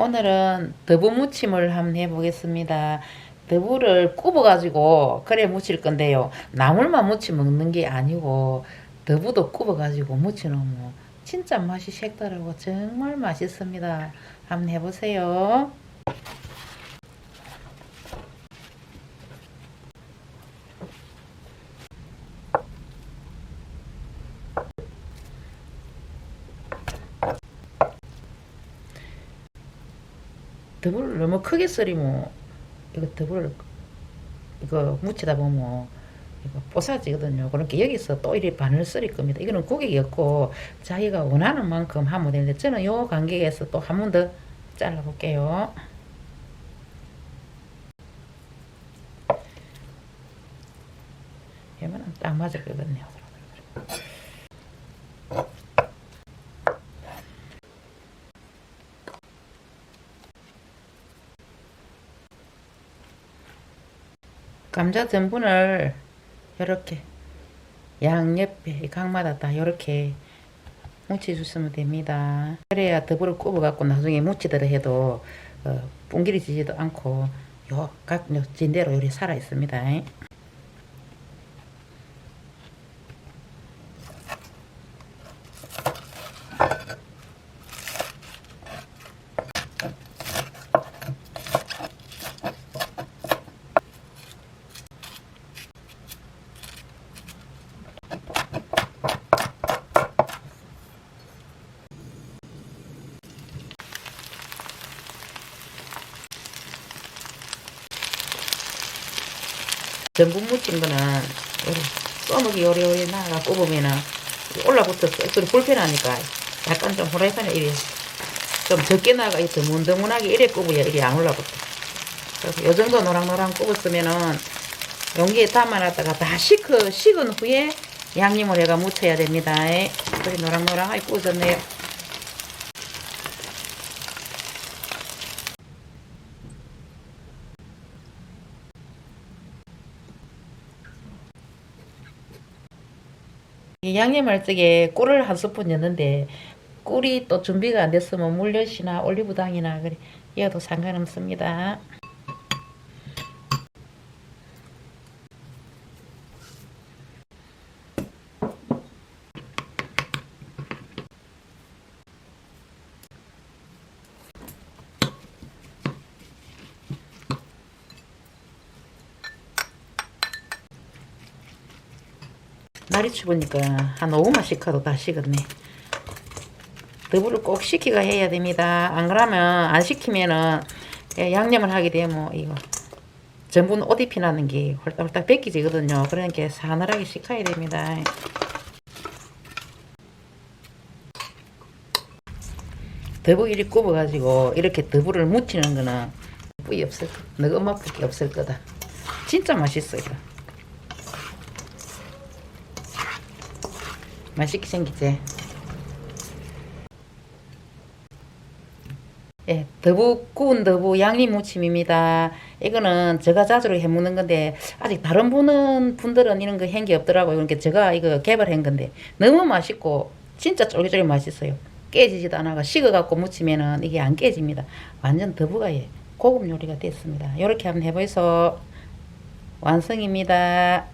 오늘은 두부 무침을 한번 해보겠습니다. 두부를 굽어가지고 그래 무칠 건데요. 나물만 무치 먹는 게 아니고 두부도 굽어가지고 무치면 진짜 맛이 색다르고 정말 맛있습니다. 한번 해보세요. 두부를 너무 크게 썰이면 이거 두부를 이거 무치다 보면 이거 뽀사지거든요. 그러니까 여기서 또 이리 반을 썰일 겁니다. 이거는 고객이었고 자기가 원하는 만큼 하면 되는데 저는 요 간격에서 또 한 번 더 잘라볼게요. 이거는 딱 맞을 거거든요. 감자 전분을 이렇게 양옆에 이 각마다 다 이렇게 뭉쳐주시면 됩니다. 그래야 더불어 굽어갖고 나중에 무치더라 해도 어, 뿡기리지지도 않고 요 각 진대로 요리 살아 있습니다. 전분 무친 거는 요리 써먹이 요리요리 나가 꼽으면은 올라붙어서 소리 불편하니까 약간 좀 후라이팬에 이래 좀 적게 나가 이 드문드문하게 이래 꼽아야 이래 안 올라붙어. 그래서 요 정도 노랑노랑 꼽았으면은 용기에 담아놨다가 다 식그 식은 후에 양념을 해가 묻혀야 됩니다. 그래 노랑노랑하게 구워졌네요. 이 양념할 적에 꿀을 한 스푼 넣는데 꿀이 또 준비가 안 됐으면 물엿이나 올리브당이나 그래 이어도 상관없습니다. 날이 추우니까 한 5분만 식혀도 다 식었네. 더불을 꼭 식히가 해야 됩니다. 안 그러면 안 식히면은 양념을 하게 되면 이거 전분 옷 입히 나는 게 홀딱홀딱 벗기지거든요. 그러니까 사늘하게 식혀야 됩니다. 더부 이리 굽어가지고 이렇게 더부를 묻히는 거는 뿌이 없을 거. 너가 엄마밖에 없을 거다. 진짜 맛있어요. 맛있게 생기지? 예, 더부 구운 더부 양념 무침입니다. 이거는 제가 자주 해먹는 건데 아직 다른 분은 분들은 이런 거 한 게 없더라고요. 그러니까 제가 이거 개발한 건데 너무 맛있고 진짜 쫄깃쫄깃 맛있어요. 깨지지도 않아가 식어갖고 무치면은 이게 안 깨집니다. 완전 더부가 예, 고급 요리가 됐습니다. 이렇게 한번 해보이소 완성입니다.